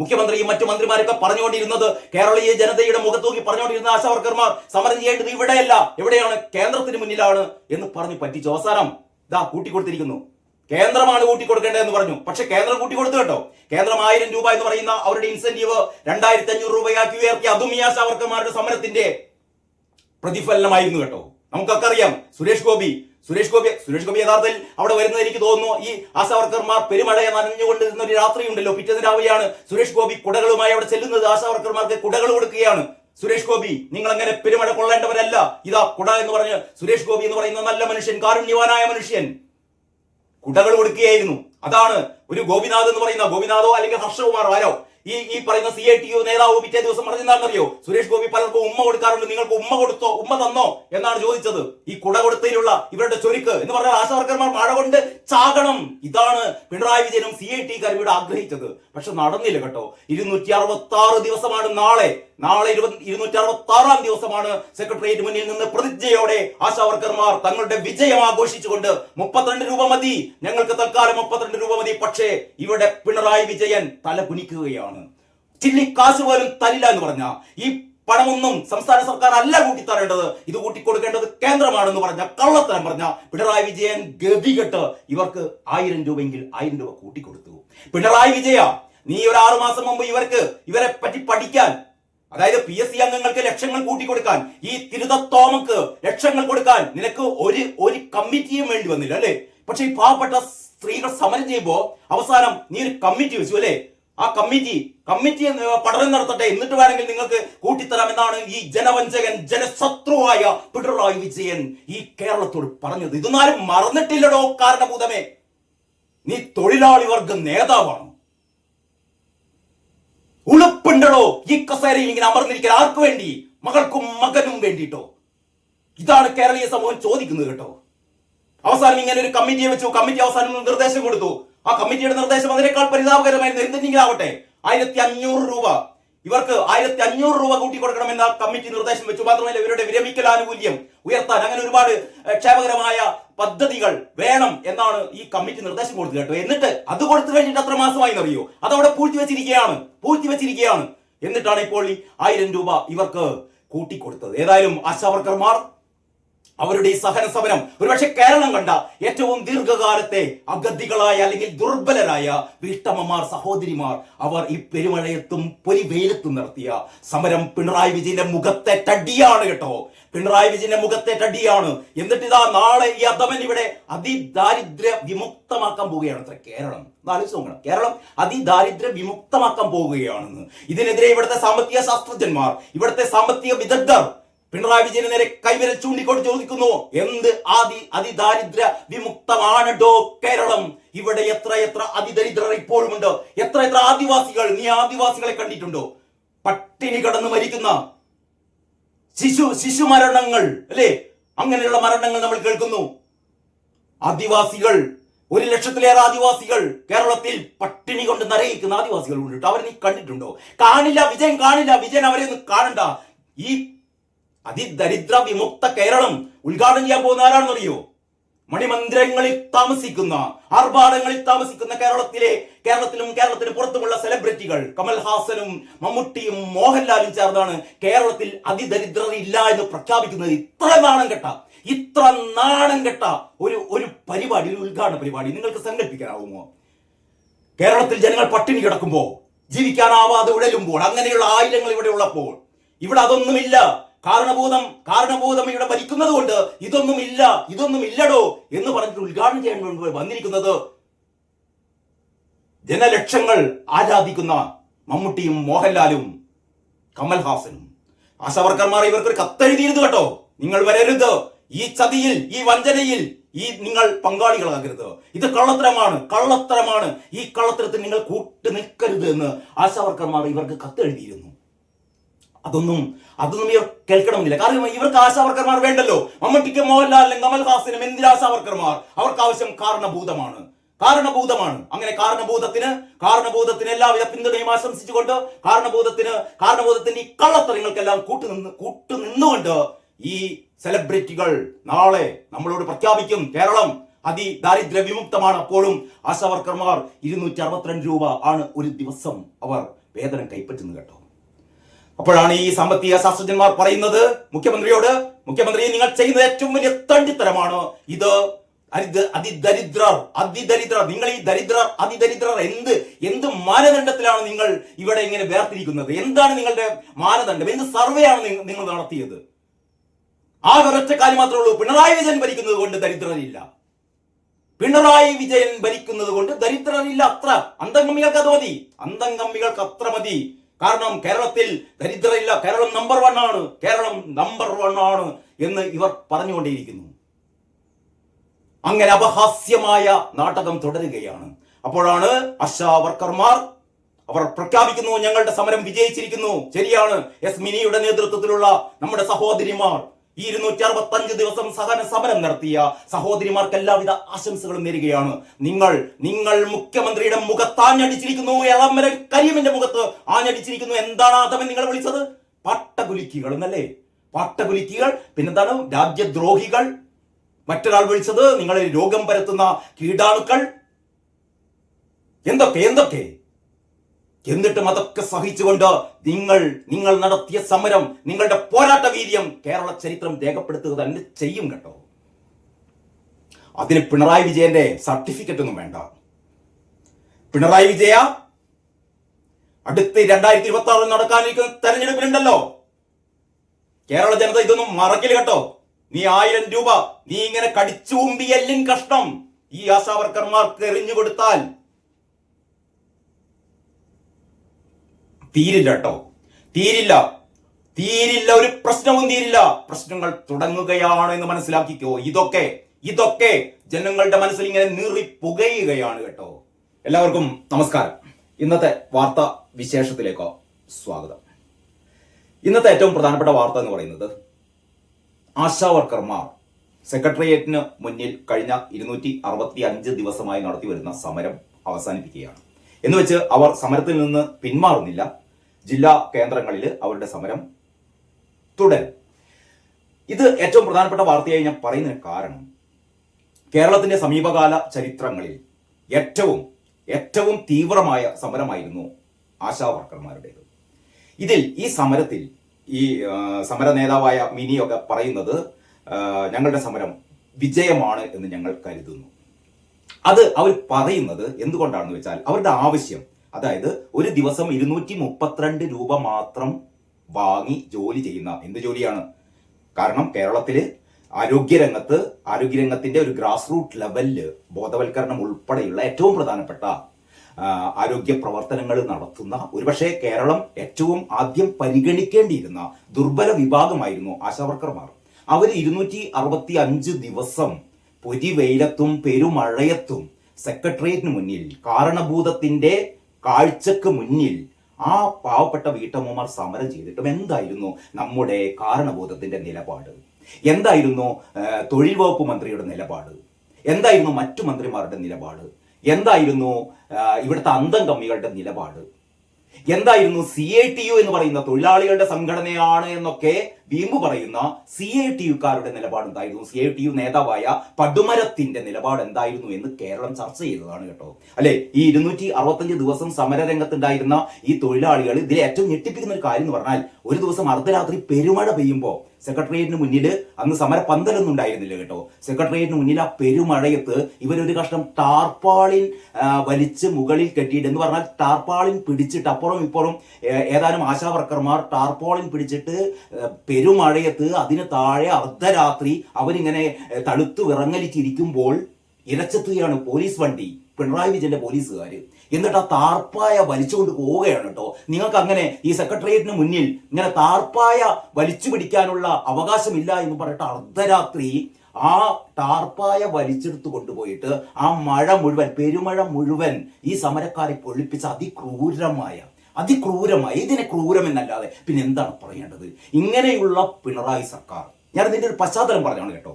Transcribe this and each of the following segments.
മുഖ്യമന്ത്രിയും മറ്റു മന്ത്രിമാരൊക്കെ പറഞ്ഞുകൊണ്ടിരുന്നത് കേരളീയ ജനതയുടെ മുഖത്തൂക്കി പറഞ്ഞുകൊണ്ടിരുന്ന ആശാവർക്കർമാർ സമരം ചെയ്യേണ്ടത് ഇവിടെയല്ല. എവിടെയാണ്? കേന്ദ്രത്തിന് മുന്നിലാണ് എന്ന് പറഞ്ഞു പറ്റിച്ചു. അവസാനം ഇതാ കൂട്ടിക്കൊടുത്തിരിക്കുന്നു. കേന്ദ്രമാണ് കൂട്ടിക്കൊടുക്കേണ്ടതെന്ന് പറഞ്ഞു. പക്ഷെ കേന്ദ്രം കൂട്ടിക്കൊടുത്തു കേട്ടോ. കേന്ദ്രം ആയിരം രൂപ എന്ന് പറയുന്ന അവരുടെ ഇൻസെന്റീവ് രണ്ടായിരത്തി അഞ്ഞൂറ് രൂപയാക്കി ഉയർത്തി. അതും ഈ ആശാവർക്കർമാരുടെ സമരത്തിന്റെ പ്രതിഫലനമായിരുന്നു കേട്ടോ. നമുക്കൊക്കെ അറിയാം. സുരേഷ് ഗോപി സുരേഷ് ഗോപി സുരേഷ് ഗോപി യഥാർത്ഥത്തിൽ അവിടെ വരുന്നത് എനിക്ക് തോന്നുന്നു ഈ ആശാവർക്കർമാർ പെരുമഴയെ നനഞ്ഞുകൊണ്ടിരുന്ന ഒരു രാത്രി ഉണ്ടല്ലോ പിറ്റേന്ന് രാവിലെയാണ് സുരേഷ് ഗോപി കുടകളുമായി അവിടെ ചെല്ലുന്നത്. ആശാവർക്കർമാർക്ക് കുടകൾ കൊടുക്കുകയാണ്. സുരേഷ് ഗോപി നിങ്ങൾ അങ്ങനെ പെരുമഴ കൊള്ളേണ്ടവരല്ല. ഇതാ കുട എന്ന് പറഞ്ഞ് സുരേഷ് ഗോപി എന്ന് പറയുന്ന നല്ല മനുഷ്യൻ കാരുണ്യവാനായ മനുഷ്യൻ കുടകൾ കൊടുക്കുകയായിരുന്നു. അതാണ് ഒരു ഗോപിനാഥ് എന്ന് പറയുന്ന ഗോപിനാഥോ അല്ലെങ്കിൽ ഹർഷകുമാർ ആരോ? ഈ ഈ പറയുന്ന സി ഐ ടി യു നേതാവ് പിറ്റേ ദിവസം പറഞ്ഞെന്താണെന്നറിയോ സുരേഷ് ഗോപി പലർക്കും ഉമ്മ കൊടുക്കാറുണ്ട്. നിങ്ങൾക്ക് ഉമ്മ കൊടുത്തോ ഉമ്മ തന്നോ എന്നാണ് ചോദിച്ചത്. ഈ കുട കൊടുത്തതിലുള്ള ഇവരുടെ ചൊരുക്ക് എന്ന് പറഞ്ഞാൽ ആശാവർക്കർമാർ മഴ കൊണ്ട് ചാകണം. ഇതാണ് പിണറായി വിജയനും സി ഐ ടി കരുവിടെ ആഗ്രഹിച്ചത്. പക്ഷെ നടന്നില്ല കേട്ടോ. ഇരുന്നൂറ്റി അറുപത്തി ആറ് ദിവസമാണ് നാളെ. നാളെ ഇരുന്നൂറ്റി അറുപത്തി ആറാം ദിവസമാണ് സെക്രട്ടേറിയറ്റ് മുന്നിൽ നിന്ന് പ്രതിജ്ഞയോടെ ആശാവർക്കർമാർ തങ്ങളുടെ വിജയം ആഘോഷിച്ചുകൊണ്ട് മുപ്പത്തിരണ്ട് രൂപ മതി. ഞങ്ങൾക്ക് തൽക്കാലം മുപ്പത്തിരണ്ട് രൂപ മതി. പക്ഷേ ഇവിടെ പിണറായി വിജയൻ തല കുനിക്കുകയാണ്. ചില്ലി കാശ് പോലും തരില്ല എന്ന് പറഞ്ഞ ഈ പണമൊന്നും സംസ്ഥാന സർക്കാർ അല്ല കൂട്ടിത്തരേണ്ടത്. ഇത് കൂട്ടിക്കൊടുക്കേണ്ടത് കേന്ദ്രമാണെന്ന് പറഞ്ഞ കള്ളത്തരം പറഞ്ഞ പിണറായി വിജയൻ ഗതികെട്ട് ഇവർക്ക് ആയിരം രൂപയെങ്കിൽ ആയിരം രൂപ കൂട്ടിക്കൊടുത്തു. പിണറായി വിജയ നീ ഒരു ആറു മാസം മുമ്പ് ഇവർക്ക് ഇവരെ പറ്റി പഠിക്കാൻ അതായത് പി എസ് സി അംഗങ്ങൾക്ക് ലക്ഷങ്ങൾ കൂട്ടിക്കൊടുക്കാൻ ഈ തിരുതത്തോമക്ക് ലക്ഷങ്ങൾ കൊടുക്കാൻ നിനക്ക് ഒരു ഒരു കമ്മിറ്റിയും വേണ്ടി വന്നില്ല അല്ലേ? പക്ഷെ ഈ പാവപ്പെട്ട സ്ത്രീകൾ സമരം ചെയ്യുമ്പോൾ അവസാനം നീ ഒരു കമ്മിറ്റി വെച്ചു അല്ലേ? ആ കമ്മിറ്റി കമ്മിറ്റി എന്ന് പഠനം നടത്തട്ടെ. എന്നിട്ട് വേണമെങ്കിൽ നിങ്ങൾക്ക് കൂട്ടിത്തരാം എന്നാണ് ഈ ജനവഞ്ചകൻ ജനശത്രുവായ പിണറായി വിജയൻ ഈ കേരളത്തോട് പറഞ്ഞത്. ഇതൊന്നാലും മറന്നിട്ടില്ലടോ കാരണഭൂതമേ. നീ തൊഴിലാളി വർഗ നേതാവാണ്. ഉളുപ്പുണ്ടടോ ഈ കസേരയിൽ ഇങ്ങനെ അമർന്നിരിക്കാൻ ആർക്ക് വേണ്ടി? മകൾക്കും മകനും വേണ്ടിട്ടോ ഇതാണ് കേരളീയ സമൂഹം ചോദിക്കുന്നത് കേട്ടോ. അവസാനം ഇങ്ങനെ ഒരു കമ്മിറ്റിയെ വെച്ചു. കമ്മിറ്റി അവസാനം നിർദ്ദേശം കൊടുത്തു. ആ കമ്മിറ്റിയുടെ നിർദ്ദേശം അതിനേക്കാൾ പരിതാപകരമായിരുന്നു. എന്തെങ്കിലാവട്ടെ ആയിരത്തി അഞ്ഞൂറ് രൂപ. ഇവർക്ക് ആയിരത്തി അഞ്ഞൂറ് രൂപ കൂട്ടി കൊടുക്കണമെന്ന് ആ കമ്മിറ്റി നിർദ്ദേശം വെച്ചു. മാത്രമല്ല ഇവരുടെ വിരമിക്കൽ ആനുകൂല്യം ഉയർത്താൻ അങ്ങനെ ഒരുപാട് ക്ഷേമകരമായ പദ്ധതികൾ വേണം എന്നാണ് ഈ കമ്മിറ്റി നിർദ്ദേശം കൊടുത്തത് കേട്ടോ. എന്നിട്ട് അത് കൊടുത്തു കഴിഞ്ഞിട്ട് അത്ര മാസമായി എന്നറിയോ അതവിടെ പൂഴ്ത്തി വെച്ചിരിക്കുകയാണ്. പൂഴ്ത്തി വെച്ചിരിക്കുകയാണ്. എന്നിട്ടാണ് ഇപ്പോൾ ഈ ആയിരം രൂപ ഇവർക്ക് കൂട്ടിക്കൊടുത്തത്. ഏതായാലും ആശാവർക്കർമാർ അവരുടെ ഈ സഹന സമരം ഒരുപക്ഷെ കേരളം കണ്ട ഏറ്റവും ദീർഘകാലത്തെ അഗതികളായ അല്ലെങ്കിൽ ദുർബലരായ വീട്ടമ്മമാർ സഹോദരിമാർ അവർ ഈ പെരുമഴയത്തും പൊലി വെയിലത്തും നടത്തിയ സമരം പിണറായി വിജയന്റെ മുഖത്തെ തടിയാണ് കേട്ടോ. പിണറായി വിജയന്റെ മുഖത്തെ തടിയാണ്. എന്നിട്ട് ഇതാ നാളെ ഈ അധമൻ ഇവിടെ അതിദാരിദ്ര്യ വിമുക്തമാക്കാൻ പോവുകയാണ്. അത്ര കേരളം. കേരളം അതിദാരിദ്ര്യ വിമുക്തമാക്കാൻ പോവുകയാണെന്ന്. ഇതിനെതിരെ ഇവിടുത്തെ സാമ്പത്തിക ശാസ്ത്രജ്ഞന്മാർ ഇവിടുത്തെ സാമ്പത്തിക വിദഗ്ധർ പിണറായി വിജയന് നേരെ കൈവിരൽ ചൂണ്ടിക്കൊണ്ട് ചോദിക്കുന്നു എന്ത് ആദി അതിദാരിദ്ര്യ വിമുക്തമാണോ കേരളം? ഇവിടെ എത്ര എത്ര അതിദരിദ്രർ ഇപ്പോഴുമുണ്ട്? എത്ര എത്ര ആദിവാസികൾ നീ ആദിവാസികളെ കണ്ടിട്ടുണ്ടോ? പട്ടിണി കടന്ന് മരിക്കുന്ന ശിശു ശിശു മരണങ്ങൾ അല്ലേ? അങ്ങനെയുള്ള മരണങ്ങൾ നമ്മൾ കേൾക്കുന്നു. ആദിവാസികൾ ഒരു ലക്ഷത്തിലേറെ ആദിവാസികൾ കേരളത്തിൽ പട്ടിണി കൊണ്ട് നരയിക്കുന്ന ആദിവാസികൾ ഉണ്ട് അവർ നീ കണ്ടിട്ടുണ്ടോ? കാണില്ല വിജയൻ കാണില്ല. വിജയൻ അവരെ കാണണ്ട. ഈ അതിദരിദ്ര വിമുക്ത കേരളം ഉദ്ഘാടനം ചെയ്യാൻ പോകുന്ന ആരാണെന്നറിയോ? മണിമന്ദിരങ്ങളിൽ താമസിക്കുന്ന ആർഭാടങ്ങളിൽ താമസിക്കുന്ന കേരളത്തിലെ കേരളത്തിലും കേരളത്തിന് പുറത്തുമുള്ള സെലിബ്രിറ്റികൾ കമൽഹാസനും മമ്മൂട്ടിയും മോഹൻലാലും ചേർന്നാണ് കേരളത്തിൽ അതിദരിദ്രത ഇല്ല എന്ന് പ്രഖ്യാപിക്കുന്നത്. ഇത്ര നാണം കെട്ട ഇത്ര നാണം കെട്ട ഒരു ഒരു പരിപാടി ഒരു ഉദ്ഘാടന പരിപാടി നിങ്ങൾക്ക് സങ്കല്പിക്കാനാവുമോ? കേരളത്തിൽ ജനങ്ങൾ പട്ടിണി കിടക്കുമ്പോൾ ജീവിക്കാനാവാതെ ഉഴലുമ്പോൾ അങ്ങനെയുള്ള ആയിരങ്ങൾ ഇവിടെ ഉള്ളപ്പോൾ ഇവിടെ അതൊന്നുമില്ല. കാരണഭൂതം കാരണഭൂതം ഇവിടെ ഭരിക്കുന്നത് കൊണ്ട് ഇതൊന്നും ഇല്ല ഇതൊന്നും ഇല്ലടോ എന്ന് പറഞ്ഞിട്ട് ഉദ്ഘാടനം ചെയ്യാൻ വേണ്ടി വന്നിരിക്കുന്നത് ജനലക്ഷങ്ങൾ ആരാധിക്കുന്ന മമ്മൂട്ടിയും മോഹൻലാലും കമൽഹാസനും. ആശാവർക്കർമാർ ഇവർക്കൊരു കത്തെഴുതിയിരുന്നു കേട്ടോ. നിങ്ങൾ വരരുത്. ഈ ചതിയിൽ ഈ വഞ്ചനയിൽ ഈ നിങ്ങൾ പങ്കാളികളാകരുത്. ഇത് കള്ളത്തരമാണ് കള്ളത്തരമാണ്. ഈ കള്ളത്തരത്തിൽ നിങ്ങൾ കൂട്ടു നിൽക്കരുത് എന്ന് ആശാവർക്കർമാർ ഇവർക്ക് കത്തെഴുതിയിരുന്നു. അതൊന്നും അതൊന്നും ഇവർ കേൾക്കണമെന്നില്ല. കാരണം ഇവർക്ക് ആശാവർക്കർമാർ വേണ്ടല്ലോ. മമ്മൂട്ടിക്ക് മോഹൻലാലിനും കമൽഹാസിനും എന്തിന് ആശാവർക്കർമാർ? അവർക്ക് ആവശ്യം കാരണഭൂതമാണ്. കാരണഭൂതമാണ്. അങ്ങനെ കാരണഭൂതത്തിന് കാരണഭൂതത്തിന് എല്ലാവിധ പിന്തുണയും ആശംസിച്ചുകൊണ്ട് കാരണഭൂതത്തിന് കാരണഭൂതത്തിന്റെ ഈ കള്ളത്തരങ്ങൾക്കെല്ലാം കൂട്ടുനിന്ന് കൂട്ടുനിന്നുകൊണ്ട് ഈ സെലിബ്രിറ്റികൾ നാളെ നമ്മളോട് പ്രഖ്യാപിക്കും കേരളം അതി ദാരിദ്ര്യ വിമുക്തമാണ് അപ്പോഴും. ആശാവർക്കർമാർ ഇരുന്നൂറ്റി അറുപത്തിരണ്ട് രൂപ ആണ് ഒരു ദിവസം അവർ വേതനം കൈപ്പറ്റുന്നത് കേട്ടോ. അപ്പോഴാണ് ഈ സാമ്പത്തിക ശാസ്ത്രജ്ഞന്മാർ പറയുന്നത് മുഖ്യമന്ത്രിയോട് മുഖ്യമന്ത്രി നിങ്ങൾ ചെയ്യുന്നത് ഏറ്റവും വലിയ തണ്ടിത്തരമാണ്. ഇത് അതിദരിദ്രർ അതിദരിദ്രർ നിങ്ങൾ ഈ ദരിദ്രർ അതിദരിദ്രർ എന്ത് എന്ത് മാനദണ്ഡത്തിലാണ് നിങ്ങൾ ഇവിടെ ഇങ്ങനെ വേർതിരിക്കുന്നത്? എന്താണ് നിങ്ങളുടെ മാനദണ്ഡം? എന്ത് സർവേ ആണ് നിങ്ങൾ നടത്തിയത്? ആ ഒരൊറ്റ കാര്യം മാത്രമേ ഉള്ളൂ. പിണറായി വിജയൻ ഭരിക്കുന്നത് കൊണ്ട് ദരിദ്രരില്ല. പിണറായി വിജയൻ ഭരിക്കുന്നത് കൊണ്ട് ദരിദ്രരില്ല അത്ര. അന്തംഗമ്മികൾക്ക് അത് മതി. അന്തംഗമ്മികൾക്ക് അത്ര മതി. കാരണം കേരളത്തിൽ ദരിദ്രയില്ല കേരളം നമ്പർ വൺ ആണ്. കേരളം നമ്പർ വൺ ആണ് എന്ന് ഇവർ പറഞ്ഞുകൊണ്ടേയിരിക്കുന്നു. അങ്ങനെ അപഹാസ്യമായ നാടകം തുടരുകയാണ്. അപ്പോഴാണ് ആശാ വർക്കർമാർ അവർ പ്രഖ്യാപിക്കുന്നു ഞങ്ങളുടെ സമരം വിജയിച്ചിരിക്കുന്നു. ശരിയാണ്. എസ് മിനിയുടെ നേതൃത്വത്തിലുള്ള നമ്മുടെ സഹോദരിമാർ ഈ ഇരുന്നൂറ്റി അറുപത്തി അഞ്ച് ദിവസം സഹന സമരം നടത്തിയ സഹോദരിമാർക്ക് എല്ലാവിധ ആശംസകളും നേരുകയാണ്. നിങ്ങൾ നിങ്ങൾ മുഖ്യമന്ത്രിയുടെ മുഖത്ത് ആഞ്ഞടിച്ചിരിക്കുന്നു ഇളമര കരീമിന്റെ മുഖത്ത് ആഞ്ഞടിച്ചിരിക്കുന്നു. എന്താണ് അതവൻ നിങ്ങൾ വിളിച്ചത്? പട്ടകുലിക്കുകൾ എന്നല്ലേ പട്ടകുലിക്കുകൾ പിന്നെന്താണ്? രാജ്യദ്രോഹികൾ. മറ്റൊരാൾ വിളിച്ചത് നിങ്ങളെ രോഗം പരത്തുന്ന കീടാണുക്കൾ. എന്തൊക്കെ എന്തൊക്കെ? എന്നിട്ടും അതൊക്കെ സഹിച്ചുകൊണ്ട് നിങ്ങൾ നിങ്ങൾ നടത്തിയ സമരം നിങ്ങളുടെ പോരാട്ട വീര്യം കേരള ചരിത്രം രേഖപ്പെടുത്തുക തന്നെ ചെയ്യും കേട്ടോ. അതിന് പിണറായി വിജയന്റെ സർട്ടിഫിക്കറ്റ് ഒന്നും വേണ്ട. പിണറായി വിജയ അടുത്ത രണ്ടായിരത്തി ഇരുപത്തി ആറിൽ നടക്കാനിരിക്കുന്ന തെരഞ്ഞെടുപ്പിലുണ്ടല്ലോ. കേരള ജനത ഇതൊന്നും മറക്കില്ല കേട്ടോ. നീ ആയിരം രൂപ നീ ഇങ്ങനെ കടിച്ചൂമ്പി ഉമ്പിയല്ലും കഷ്ടം ഈ ആശാവർക്കർമാർക്ക് എറിഞ്ഞു കൊടുത്താൽ തീരില്ല കേട്ടോ തീരില്ല. തീരില്ല ഒരു പ്രശ്നവും തീരില്ല. പ്രശ്നങ്ങൾ തുടങ്ങുകയാണ് എന്ന് മനസ്സിലാക്കിക്കോ. ഇതൊക്കെ ഇതൊക്കെ ജനങ്ങളുടെ മനസ്സിൽ ഇങ്ങനെ നീറി പുകയുകയാണ് കേട്ടോ. എല്ലാവർക്കും നമസ്കാരം. ഇന്നത്തെ വാർത്ത വിശേഷത്തിലേക്കോ സ്വാഗതം. ഇന്നത്തെ ഏറ്റവും പ്രധാനപ്പെട്ട വാർത്ത എന്ന് പറയുന്നത് ആശാ വർക്കർമാർ സെക്രട്ടേറിയറ്റിന് മുന്നിൽ കഴിഞ്ഞ ഇരുന്നൂറ്റി അറുപത്തി അഞ്ച് ദിവസമായി നടത്തിവരുന്ന സമരം അവസാനിപ്പിക്കുകയാണ്. എന്ന് വെച്ച് അവർ സമരത്തിൽ നിന്ന് പിന്മാറുന്നില്ല. ജില്ലാ കേന്ദ്രങ്ങളിൽ അവരുടെ സമരം തുടരും. ഇത് ഏറ്റവും പ്രധാനപ്പെട്ട വാർത്തയായി ഞാൻ പറയുന്നതിന് കാരണം കേരളത്തിന്റെ സമീപകാല ചരിത്രങ്ങളിൽ ഏറ്റവും ഏറ്റവും തീവ്രമായ സമരമായിരുന്നു ആശാ വർക്കർമാരുടേത്. ഇതിൽ ഈ സമരത്തിൽ ഈ സമര നേതാവായ മിനിയൊക്കെ പറയുന്നത് ഞങ്ങളുടെ സമരം വിജയമാണ് എന്ന് ഞങ്ങൾ കരുതുന്നു. അത് അവർ പറയുന്നത് എന്തുകൊണ്ടാണെന്ന് വെച്ചാൽ അവരുടെ ആവശ്യം അതായത് ഒരു ദിവസം ഇരുന്നൂറ്റി മുപ്പത്തിരണ്ട് രൂപ മാത്രം വാങ്ങി ജോലി ചെയ്യുന്ന എന്ത് ജോലിയാണ്? കാരണം കേരളത്തിൽ ആരോഗ്യരംഗത്ത് ആരോഗ്യരംഗത്തിന്റെ ഒരു ഗ്രാസ് റൂട്ട് ലെവലിൽ ബോധവൽക്കരണം ഉൾപ്പെടെയുള്ള ഏറ്റവും പ്രധാനപ്പെട്ട ആരോഗ്യ പ്രവർത്തനങ്ങൾ നടത്തുന്ന ഒരുപക്ഷെ കേരളം ഏറ്റവും ആദ്യം പരിഗണിക്കേണ്ടിയിരുന്ന ദുർബല വിഭാഗമായിരുന്നു ആശാവർക്കർമാർ അവർ ഇരുന്നൂറ്റി അറുപത്തി അഞ്ച് ദിവസം പൊരിവെയിലത്തും പെരുമഴയത്തും സെക്രട്ടേറിയറ്റിന് മുന്നിൽ കാരണഭൂതത്തിന്റെ കാഴ്ചക്ക് മുന്നിൽ ആ പാവപ്പെട്ട വീട്ടമ്മമാർ സമരം ചെയ്തിട്ടും എന്തായിരുന്നു നമ്മുടെ കാരണബോധത്തിന്റെ നിലപാട്? എന്തായിരുന്നു തൊഴിൽ വകുപ്പ് മന്ത്രിയുടെ നിലപാട്? എന്തായിരുന്നു മറ്റു മന്ത്രിമാരുടെ നിലപാട്? എന്തായിരുന്നു ഇവിടുത്തെ അന്തം കമ്മികളുടെ നിലപാട്? എന്തായിരുന്നു സി ഐ ടി യു എന്ന് പറയുന്ന തൊഴിലാളികളുടെ സംഘടനയാണ് എന്നൊക്കെ വീമ്പ് പറയുന്ന സി ഐ ടി യുക്കാരുടെ നിലപാട് എന്തായിരുന്നു സി ഐ ടി യു നേതാവായ പടുമരത്തിന്റെ നിലപാട് എന്തായിരുന്നു എന്ന് കേരളം ചർച്ച ചെയ്തതാണ് കേട്ടോ. അല്ലെ? ഈ ഇരുന്നൂറ്റി അറുപത്തഞ്ച് ദിവസം സമരരംഗത്തുണ്ടായിരുന്ന ഈ തൊഴിലാളികൾ ഇതിൽ ഏറ്റവും ഞെട്ടിപ്പിക്കുന്ന ഒരു കാര്യം എന്ന് പറഞ്ഞാൽ ഒരു ദിവസം അർദ്ധരാത്രി പെരുമഴ പെയ്യുമ്പോൾ സെക്രട്ടേറിയറ്റിന് മുന്നിൽ അന്ന് സമര പന്തലൊന്നും ഉണ്ടായിരുന്നില്ല കേട്ടോ. സെക്രട്ടേറിയറ്റിന് മുന്നിൽ ആ പെരുമഴയത്ത് ഇവരൊരു കഷ്ണം ടാർപ്പാളിൻ വലിച്ച് മുകളിൽ കെട്ടിയിട്ട് എന്ന് പറഞ്ഞാൽ ടാർപ്പാളിൻ പിടിച്ചിട്ട് അപ്പുറം ഇപ്പുറം ഏതാനും ആശാവർക്കർമാർ ടാർപ്പാളിൻ പിടിച്ചിട്ട് പെരുമഴയത്ത് അതിന് താഴെ അർദ്ധരാത്രി അവരിങ്ങനെ തണുത്തു വിറങ്ങലിച്ചിരിക്കുമ്പോൾ ഇരച്ചെത്തുകയാണ് പോലീസ് വണ്ടി. പിണറായി വിജയന്റെ പോലീസുകാർ എന്നിട്ട് ആ താർപ്പായ വലിച്ചുകൊണ്ട് പോവുകയാണ് കേട്ടോ. നിങ്ങൾക്ക് അങ്ങനെ ഈ സെക്രട്ടേറിയറ്റിന് മുന്നിൽ ഇങ്ങനെ താർപ്പായ വലിച്ചു പിടിക്കാനുള്ള അവകാശമില്ല എന്ന് പറഞ്ഞിട്ട് അർദ്ധരാത്രി ആ ടാർപ്പായ വലിച്ചെടുത്ത് കൊണ്ടുപോയിട്ട് ആ മഴ മുഴുവൻ പെരുമഴ മുഴുവൻ ഈ സമരക്കാരെ പൊളിപ്പിച്ച അതിക്രൂരമായ അതിക്രൂരമായ ഇതിനെ ക്രൂരമെന്നല്ലാതെ പിന്നെ എന്താണ് പറയേണ്ടത്? ഇങ്ങനെയുള്ള പിണറായി സർക്കാർ ഞാൻ ഇതിന്റെ ഒരു പശ്ചാത്തലം പറഞ്ഞാണ് കേട്ടോ.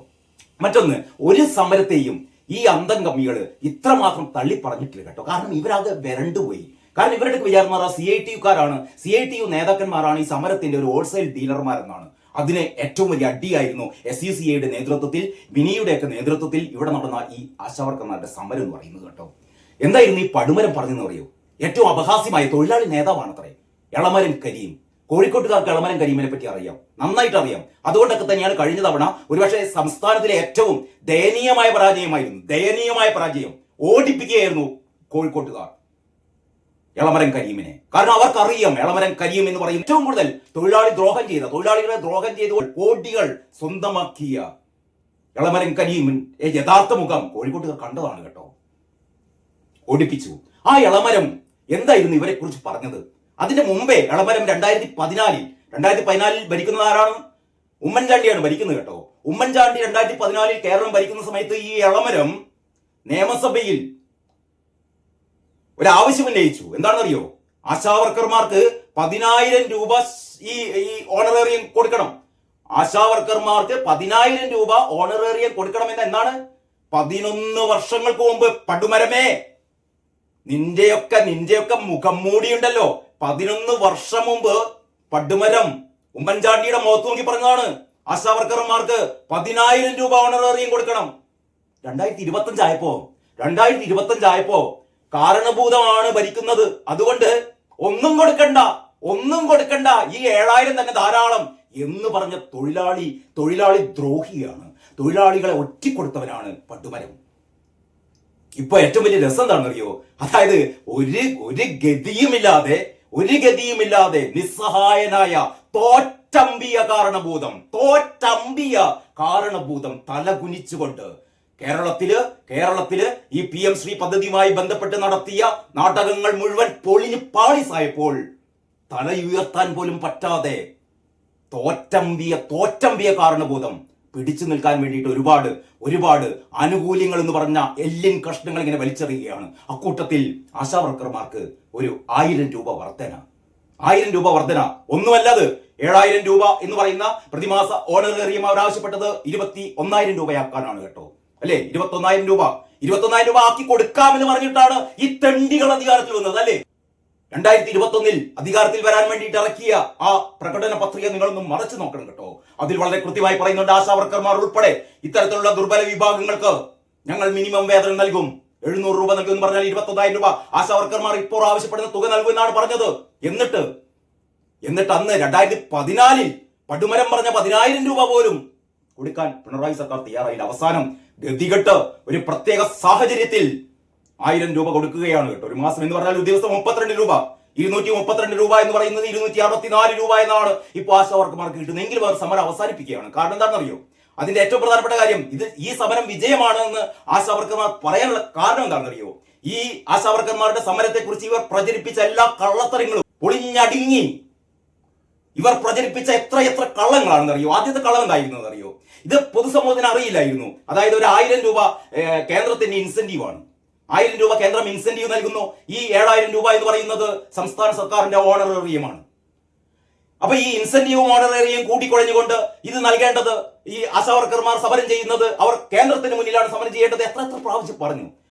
മറ്റൊന്ന് ഒരു സമരത്തെയും ഈ അന്തം കമ്മികൾ ഇത്രമാത്രം തള്ളിപ്പറഞ്ഞിട്ടില്ല കേട്ടോ. കാരണം ഇവരാകെ വരണ്ടുപോയി കാരണം ഇവരുടെ വിചാരന്മാർ സി ഐ ടി യുക്കാരാണ് സി ഐ ടി യു നേതാക്കന്മാരാണ് ഈ സമരത്തിന്റെ ഒരു ഹോൾസെയിൽ ഡീലർമാരെന്നാണ് അതിന് ഏറ്റവും വലിയ അടിയായിരുന്നു എസ് യു സി ഐയുടെ നേതൃത്വത്തിൽ വിനിയുടെയൊക്കെ നേതൃത്വത്തിൽ ഇവിടെ നടന്ന ഈ ആശാവർക്കന്മാരുടെ സമരം എന്ന് പറയുന്നത് കേട്ടോ. എന്തായിരുന്നു ഈ പടുമരം പറഞ്ഞെന്ന് പറയൂ. ഏറ്റവും അപഹാസ്യമായ തൊഴിലാളി നേതാവാണത്രേ. എളമരം കരീം. കോഴിക്കോട്ടുകാർക്ക് എളമരം കരീമിനെ പറ്റി അറിയാം. നന്നായിട്ട് അറിയാം അതുകൊണ്ടൊക്കെ തന്നെയാണ് കഴിഞ്ഞ തവണ ഒരുപക്ഷെ സംസ്ഥാനത്തിലെ ഏറ്റവും ദയനീയമായ പരാജയമായിരുന്നു. ദയനീയമായ പരാജയം. ഓടിപ്പിക്കുകയായിരുന്നു കോഴിക്കോട്ടുകാർ. എളമരം കരീമിനെ. കാരണം അവർക്കറിയാം എളമരം കരീം എന്ന് പറയും ഏറ്റവും കൂടുതൽ തൊഴിലാളി ദ്രോഹം ചെയ്ത തൊഴിലാളികളെ ദ്രോഹം ചെയ്ത് കോടികൾ സ്വന്തമാക്കിയ എളമരം കരീമിന്റെ യഥാർത്ഥ മുഖം കോഴിക്കോട്ടുകാർ കണ്ടതാണ് കേട്ടോ. ഓടിപ്പിച്ചു. ആ എളമരം എന്തായിരുന്നു ഇവരെ കുറിച്ച് പറഞ്ഞത്? അതിന്റെ മുമ്പേ എളമരം രണ്ടായിരത്തി പതിനാലിൽ രണ്ടായിരത്തി പതിനാലിൽ ഭരിക്കുന്നത് ആരാണ്? ഉമ്മൻചാണ്ടിയാണ് ഭരിക്കുന്നത് കേട്ടോ. ഉമ്മൻചാണ്ടി രണ്ടായിരത്തി പതിനാലിൽ കേരളം ഭരിക്കുന്ന സമയത്ത് ഈ എളമരം നിയമസഭയിൽ ഒരു ആവശ്യം ഉന്നയിച്ചു. എന്താണെന്നറിയോ? ആശാവർക്കർമാർക്ക് പതിനായിരം രൂപ ഈ ഈ ഓണറേറിയം കൊടുക്കണം. ആശാവർക്കർമാർക്ക് പതിനായിരം രൂപ ഓണറേറിയം കൊടുക്കണമെന്ന് എന്നാണ് പതിനൊന്ന് വർഷങ്ങൾക്ക് മുമ്പ്. പടുമരമേ നിന്റെയൊക്കെ നിന്റെയൊക്കെ മുഖം മൂടിയുണ്ടല്ലോ. പതിനൊന്ന് വർഷം മുമ്പ് പടുമരം ഉമ്മൻചാണ്ടിയുടെ മുഖത്ത് നോക്കി പറഞ്ഞതാണ് ആശാവർക്കർമാർക്ക് പതിനായിരം രൂപ ഓണറേറിയം കൊടുക്കണം. രണ്ടായിരത്തി ഇരുപത്തഞ്ച് ആയപ്പോ രണ്ടായിരത്തി ഇരുപത്തഞ്ച് ആയപ്പോ കാരണഭൂതമാണ് ഭരിക്കുന്നത്. അതുകൊണ്ട് ഒന്നും കൊടുക്കണ്ട ഒന്നും കൊടുക്കണ്ട ഈ ഏഴായിരം തന്നെ ധാരാളം എന്ന് പറഞ്ഞ തൊഴിലാളി തൊഴിലാളി ദ്രോഹിയാണ്. തൊഴിലാളികളെ ഒറ്റിക്കൊടുത്തവനാണ് പട്ടുമരം. ഇപ്പൊ ഏറ്റവും വലിയ രസം എന്താണെന്നറിയോ? അതായത് ഒരു ഒരു ഗതിയുമില്ലാതെ ഒരു ഗതിയുമില്ലാതെ നിസ്സഹായനായ തോറ്റമ്പിയ കാരണഭൂതം തോറ്റമ്പിയ കാരണഭൂതം തലകുനിച്ചുകൊണ്ട് കേരളത്തിൽ കേരളത്തിൽ ഈ പി എം ശ്രീ പദ്ധതിയുമായി ബന്ധപ്പെട്ട് നടത്തിയ നാടകങ്ങൾ മുഴുവൻ പൊളിഞ്ഞ് പാളിസായപ്പോൾ തലയുയർത്താൻ പോലും പറ്റാതെ തോറ്റമ്പിയ തോറ്റമ്പിയ കാരണഭൂതം പിടിച്ചു നിൽക്കാൻ വേണ്ടിയിട്ട് ഒരുപാട് ഒരുപാട് ആനുകൂല്യങ്ങൾ എന്ന് പറഞ്ഞ എല്ലിൻ കഷ്ണങ്ങൾ ഇങ്ങനെ വലിച്ചെറിയുകയാണ്. അക്കൂട്ടത്തിൽ ആശാവർക്കർമാർക്ക് ഒരു ആയിരം രൂപ വർധന. ആയിരം രൂപ വർധന. ഒന്നുമല്ലത്. ഏഴായിരം രൂപ എന്ന് പറയുന്ന പ്രതിമാസ ഓണറേറിയം അവർ ആവശ്യപ്പെട്ടത് ഇരുപത്തി ഒന്നായിരം രൂപയാക്കാനാണ് കേട്ടോ. അല്ലേ? ഇരുപത്തി ഒന്നായിരം രൂപ. ഇരുപത്തി ഒന്നായിരം രൂപ ആക്കി കൊടുക്കാമെന്ന് പറഞ്ഞിട്ടാണ് ഈ തെണ്ടികൾ അധികാരത്തിൽ വന്നത് അല്ലേ? രണ്ടായിരത്തി ഇരുപത്തി ഒന്നിൽ അധികാരത്തിൽ വരാൻ വേണ്ടിയിട്ട് ഇറക്കിയ ആ പ്രകടന പത്രിക നിങ്ങളൊന്ന് മറച്ചു നോക്കണം കേട്ടോ. അതിൽ വളരെ കൃത്യമായി പറയുന്നുണ്ട് ആശാവർക്കർമാർ ഉൾപ്പെടെ ഇത്തരത്തിലുള്ള ദുർബല വിഭാഗങ്ങൾക്ക് ഞങ്ങൾ മിനിമം വേതനം നൽകും. എഴുന്നൂറ് രൂപ നൽകുമെന്ന് പറഞ്ഞാൽ പറഞ്ഞാൽ ഇരുപത്തൊന്നായിരം രൂപ ആശാവർക്കർമാർ ഇപ്പോൾ ആവശ്യപ്പെടുന്ന തുക നൽകുമെന്നാണ് പറഞ്ഞത്. എന്നിട്ട് എന്നിട്ട് അന്ന് രണ്ടായിരത്തി പതിനാലിൽ പടുമരം പറഞ്ഞ പതിനായിരം രൂപ പോലും കൊടുക്കാൻ പിണറായി സർക്കാർ തയ്യാറായില്ല. അവസാനം ഗതികെട്ട് ഒരു പ്രത്യേക സാഹചര്യത്തിൽ ആയിരം രൂപ കൊടുക്കുകയാണ് കേട്ടോ. ഒരു മാസം എന്ന് പറഞ്ഞാൽ ഒരു ദിവസം മുപ്പത്തിരണ്ട് രൂപ. ഇരുന്നൂറ്റി മുപ്പത്തിരണ്ട് രൂപ എന്ന് പറയുന്നത് ഇരുന്നൂറ്റി അറുപത്തിനാല് രൂപ എന്നാണ് ഇപ്പോൾ ആശാവർക്കർമാർക്ക് കിട്ടുന്നത് എങ്കിലും അവർ സമരം അവസാനിപ്പിക്കുകയാണ്. കാരണം എന്താണെന്നറിയോ? അതിന്റെ ഏറ്റവും പ്രധാനപ്പെട്ട കാര്യം ഇത് ഈ സമരം വിജയമാണ് എന്ന് ആശാവർക്കർമാർ പറയാനുള്ള കാരണം എന്താണെന്നറിയോ? ഈ ആശാവർക്കർമാരുടെ സമരത്തെ കുറിച്ച് ഇവർ പ്രചരിപ്പിച്ച എല്ലാ കള്ളത്തരങ്ങളും പൊളിഞ്ഞടുങ്ങി ഇവർ പ്രചരിപ്പിച്ച എത്ര എത്ര കള്ളങ്ങളാണെന്ന് അറിയോ ആദ്യത്തെ കള്ളം എന്തായിരുന്നു അറിയോ ഇത് പൊതുസമൂഹത്തിന് അറിയില്ലായിരുന്നു. അതായത് ഒരു ആയിരം രൂപ കേന്ദ്രത്തിന്റെ ഇൻസെന്റീവ് ആണ്. ആയിരം രൂപ കേന്ദ്രം ഇൻസെന്റീവ് നൽകുന്നു. ഈ ഏഴായിരം രൂപ എന്ന് പറയുന്നത് സംസ്ഥാന സർക്കാരിന്റെ ഓണറേറിയമാണ് അപ്പൊ ഈ ഇൻസെന്റീവും ഓണറേറിയും കൂട്ടിക്കുഴഞ്ഞുകൊണ്ട് ഇത് നൽകേണ്ടത് ഈ ആശാവർക്കർമാർ സമരം ചെയ്യുന്നത് അവർ കേന്ദ്രത്തിന് മുന്നിലാണ് സമരം ചെയ്യേണ്ടത് എത്ര എത്ര പ്രാവശ്യം പറഞ്ഞു.